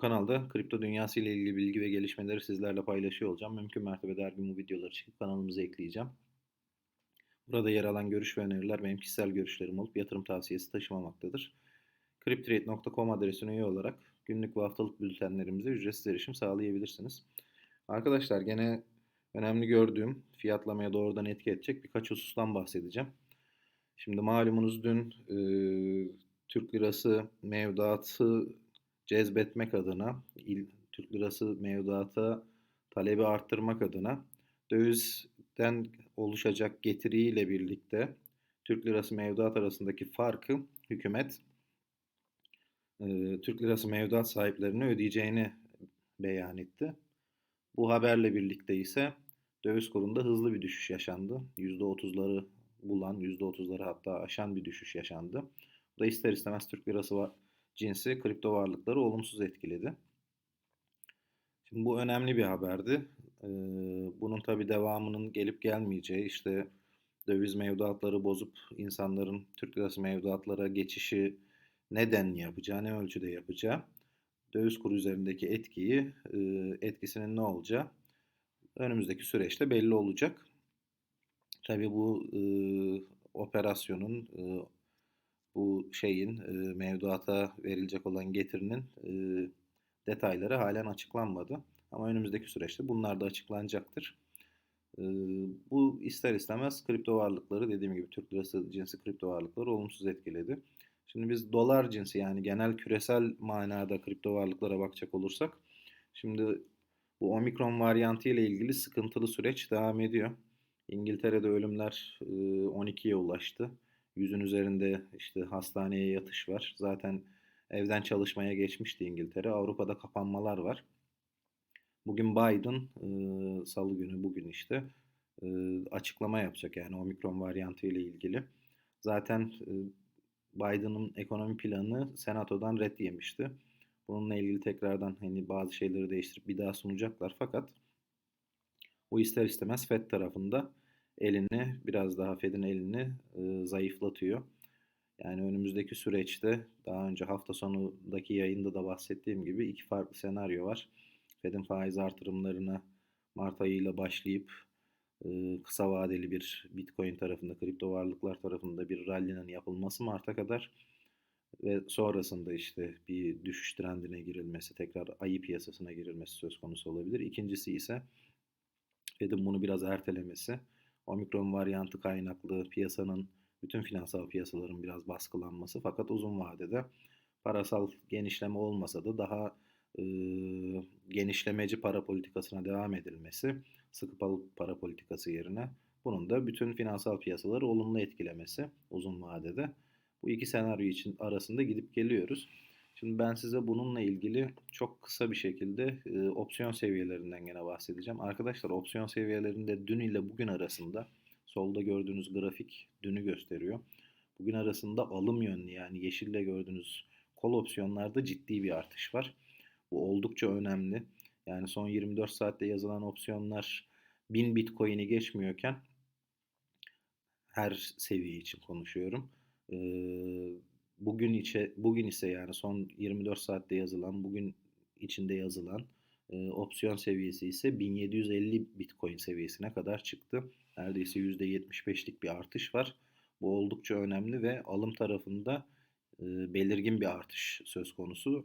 kanalda kripto dünyası ile ilgili bilgi ve gelişmeleri sizlerle paylaşıyor olacağım. Mümkün mertebe her gün bu videoları çekip kanalımıza ekleyeceğim. Burada yer alan görüş ve öneriler benim kişisel görüşlerim olup yatırım tavsiyesi taşımamaktadır. Cryptrade.com adresine üye olarak günlük ve haftalık bültenlerimize ücretsiz erişim sağlayabilirsiniz. Arkadaşlar gene önemli gördüğüm fiyatlamaya doğrudan etki edecek birkaç husustan bahsedeceğim. Şimdi malumunuz dün e, Türk lirası mevduatı cezbetmek adına, il, Türk lirası mevduata talebi arttırmak adına dövizden oluşacak getiriyle birlikte Türk lirası mevduat arasındaki farkı hükümet e, Türk lirası mevduat sahiplerine ödeyeceğini beyan etti. Bu haberle birlikte ise döviz kurunda hızlı bir düşüş yaşandı. %30'ları bulan, %30'ları hatta aşan bir düşüş yaşandı. Bu da ister istemez Türk lirası cinsi kripto varlıkları olumsuz etkiledi. Şimdi bu önemli bir haberdi. Bunun tabi devamının gelip gelmeyeceği, işte döviz mevduatları bozup insanların Türk lirası mevduatlara geçişi neden yapacağı, ne ölçüde yapacağı, döviz kuru üzerindeki etkiyi, etkisinin ne olacağı önümüzdeki süreçte belli olacak. Tabi bu e, operasyonun, e, bu şeyin, e, mevduata verilecek olan getirinin e, detayları halen açıklanmadı. Ama önümüzdeki süreçte bunlar da açıklanacaktır. E, bu ister istemez kripto varlıkları dediğim gibi Türk lirası cinsi kripto varlıkları olumsuz etkiledi. Şimdi biz dolar cinsi yani genel küresel manada kripto varlıklara bakacak olursak şimdi bu omikron varyantı ile ilgili sıkıntılı süreç devam ediyor. İngiltere'de ölümler 12'ye ulaştı. Yüzün üzerinde işte hastaneye yatış var. Zaten evden çalışmaya geçmişti İngiltere. Avrupa'da kapanmalar var. Bugün Biden salı günü bugün işte açıklama yapacak yani omikron varyantı ile ilgili. Zaten Biden'ın ekonomi planı senatodan red yemişti. Bununla ilgili tekrardan hani bazı şeyleri değiştirip bir daha sunacaklar fakat bu ister istemez FED tarafında elini biraz daha Fed'in elini e, zayıflatıyor. Yani önümüzdeki süreçte daha önce hafta sonundaki yayında da bahsettiğim gibi iki farklı senaryo var. Fed'in faiz artırımlarına Mart ayıyla başlayıp e, kısa vadeli bir Bitcoin tarafında, kripto varlıklar tarafında bir rally'nin yapılması Mart'a kadar ve sonrasında işte bir düşüş trendine girilmesi, tekrar ayı piyasasına girilmesi söz konusu olabilir. İkincisi ise Fed'in bunu biraz ertelemesi, omikron varyantı kaynaklı piyasanın, bütün finansal piyasaların biraz baskılanması fakat uzun vadede parasal genişleme olmasa da daha e, genişlemeci para politikasına devam edilmesi, sıkı para politikası yerine bunun da bütün finansal piyasaları olumlu etkilemesi uzun vadede. Bu iki senaryo için arasında gidip geliyoruz. Şimdi ben size bununla ilgili çok kısa bir şekilde e, opsiyon seviyelerinden gene bahsedeceğim. Arkadaşlar opsiyon seviyelerinde dün ile bugün arasında solda gördüğünüz grafik dünü gösteriyor. Bugün arasında alım yönlü yani yeşille gördüğünüz kol opsiyonlarda ciddi bir artış var. Bu oldukça önemli. Yani son 24 saatte yazılan opsiyonlar 1000 Bitcoin'i geçmiyorken her seviye için konuşuyorum. Bugün içe bugün ise yani son 24 saatte yazılan, bugün içinde yazılan opsiyon seviyesi ise 1750 Bitcoin seviyesine kadar çıktı. Neredeyse %75'lik bir artış var. Bu oldukça önemli ve alım tarafında belirgin bir artış söz konusu.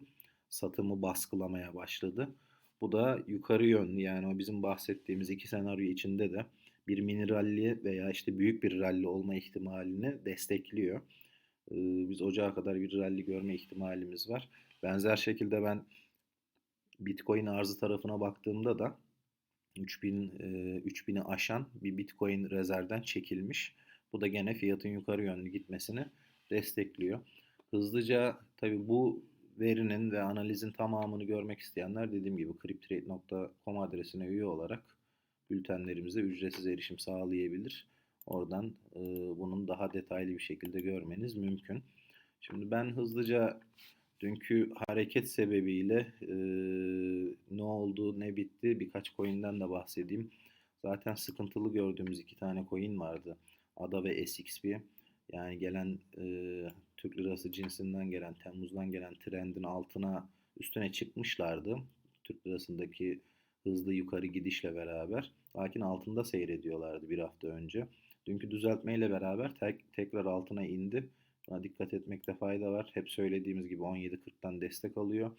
Satımı baskılamaya başladı. Bu da yukarı yönlü yani o bizim bahsettiğimiz iki senaryo içinde de bir mini rally veya işte büyük bir rally olma ihtimalini destekliyor. Biz ocağa kadar bir rally görme ihtimalimiz var. Benzer şekilde ben Bitcoin arzı tarafına baktığımda da 3000 3000'i aşan bir Bitcoin rezervden çekilmiş. Bu da gene fiyatın yukarı yönlü gitmesini destekliyor. Hızlıca tabi bu verinin ve analizin tamamını görmek isteyenler dediğim gibi cryptrade.com adresine üye olarak bültenlerimize ücretsiz erişim sağlayabilir. Oradan e, bunun daha detaylı bir şekilde görmeniz mümkün. Şimdi ben hızlıca dünkü hareket sebebiyle e, ne oldu ne bitti birkaç coin'den de bahsedeyim. Zaten sıkıntılı gördüğümüz iki tane coin vardı. ADA ve SXP. Yani gelen e, Türk lirası cinsinden gelen, Temmuz'dan gelen trendin altına üstüne çıkmışlardı. Türk lirasındaki hızlı yukarı gidişle beraber. Lakin altında seyrediyorlardı bir hafta önce. Dünkü düzeltmeyle beraber tek, tekrar altına indi. Buna dikkat etmekte fayda var. Hep söylediğimiz gibi 17.40'tan destek alıyor.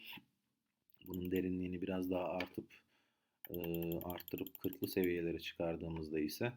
Bunun derinliğini biraz daha artıp e, arttırıp 40'lı seviyelere çıkardığımızda ise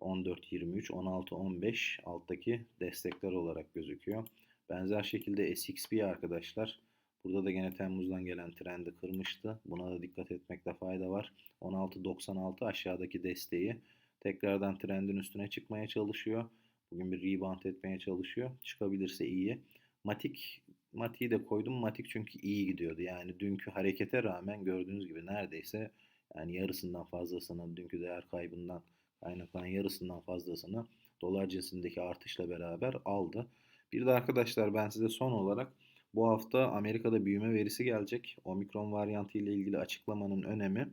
14.23, 16.15 alttaki destekler olarak gözüküyor. Benzer şekilde SXP arkadaşlar. Burada da gene Temmuz'dan gelen trendi kırmıştı. Buna da dikkat etmekte fayda var. 16.96 aşağıdaki desteği tekrardan trendin üstüne çıkmaya çalışıyor. Bugün bir rebound etmeye çalışıyor. Çıkabilirse iyi. Matik Matik'i de koydum. Matik çünkü iyi gidiyordu. Yani dünkü harekete rağmen gördüğünüz gibi neredeyse yani yarısından fazlasını dünkü değer kaybından kaynaklanan yarısından fazlasını dolar cinsindeki artışla beraber aldı. Bir de arkadaşlar ben size son olarak bu hafta Amerika'da büyüme verisi gelecek. Omikron varyantı ile ilgili açıklamanın önemi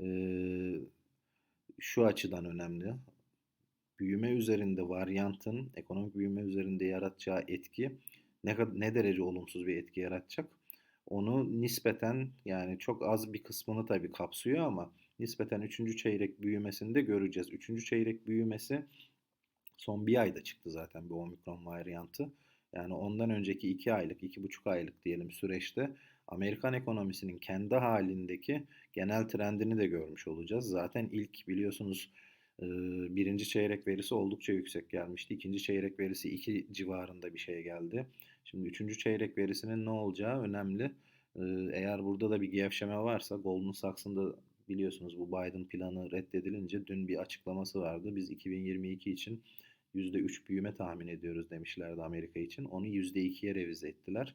ee, şu açıdan önemli. Büyüme üzerinde varyantın ekonomik büyüme üzerinde yaratacağı etki ne ne derece olumsuz bir etki yaratacak? Onu nispeten yani çok az bir kısmını tabii kapsıyor ama nispeten 3. çeyrek büyümesini de göreceğiz. 3. çeyrek büyümesi son bir ayda çıktı zaten bu omikron varyantı. Yani ondan önceki 2 aylık, 2,5 aylık diyelim süreçte Amerikan ekonomisinin kendi halindeki genel trendini de görmüş olacağız. Zaten ilk biliyorsunuz birinci çeyrek verisi oldukça yüksek gelmişti. İkinci çeyrek verisi 2 civarında bir şey geldi. Şimdi üçüncü çeyrek verisinin ne olacağı önemli. Eğer burada da bir gevşeme varsa Goldman Sachs'ın da biliyorsunuz bu Biden planı reddedilince dün bir açıklaması vardı. Biz 2022 için %3 büyüme tahmin ediyoruz demişlerdi Amerika için. Onu %2'ye revize ettiler.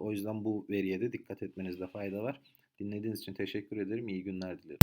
O yüzden bu veriye de dikkat etmenizde fayda var. Dinlediğiniz için teşekkür ederim. İyi günler dilerim.